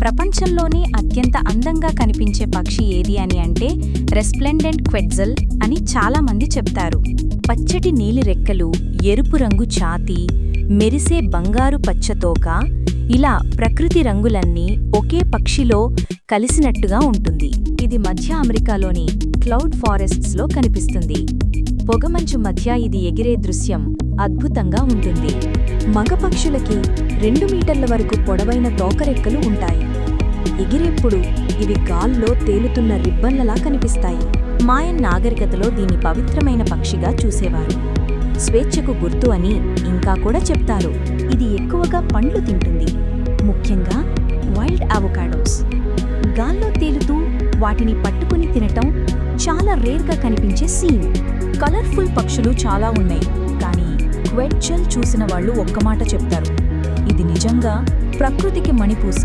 ప్రపంచంలోనే అత్యంత అందంగా కనిపించే పక్షి ఏది అని అంటే రెస్ప్లెండెంట్ క్వెట్జల్ అని చాలామంది చెప్తారు. పచ్చటి నీలి రెక్కలు ఎరుపు రంగు ఛాతి మెరిసే బంగారు పచ్చతోక ఇలా ప్రకృతి రంగులన్నీ ఒకే పక్షిలో కలిసినట్టుగా ఉంటుంది. ఇది మధ్య అమెరికాలోని క్లౌడ్ ఫారెస్ట్స్లో కనిపిస్తుంది. పొగమంచు మధ్య ఇది ఎగిరే దృశ్యం అద్భుతంగా ఉంటుంది. మగ పక్షులకి రెండు మీటర్ల వరకు పొడవైన తోకరెక్కలు ఉంటాయి. ఎగిరేప్పుడు ఇవి గాల్లో తేలుతున్న రిబ్బన్లలా కనిపిస్తాయి. మాయన్ నాగరికతలో దీన్ని పవిత్రమైన పక్షిగా చూసేవారు. స్వేచ్ఛకు గుర్తు అని ఇంకా కూడా చెప్తారు. ఇది ఎక్కువగా పండ్లు తింటుంది. ముఖ్యంగా వైల్డ్ అవకాడోస్. గాల్లో తేలుతూ వాటిని పట్టుకుని తినటం చాలా రేర్గా కనిపించే సీన్. కలర్ఫుల్ పక్షులు చాలా ఉన్నాయి. కానీ క్వెట్చల్ చూసిన వాళ్ళు ఒక్క మాట చెప్తారు. ఇది నిజంగా ప్రకృతికి మణిపూస.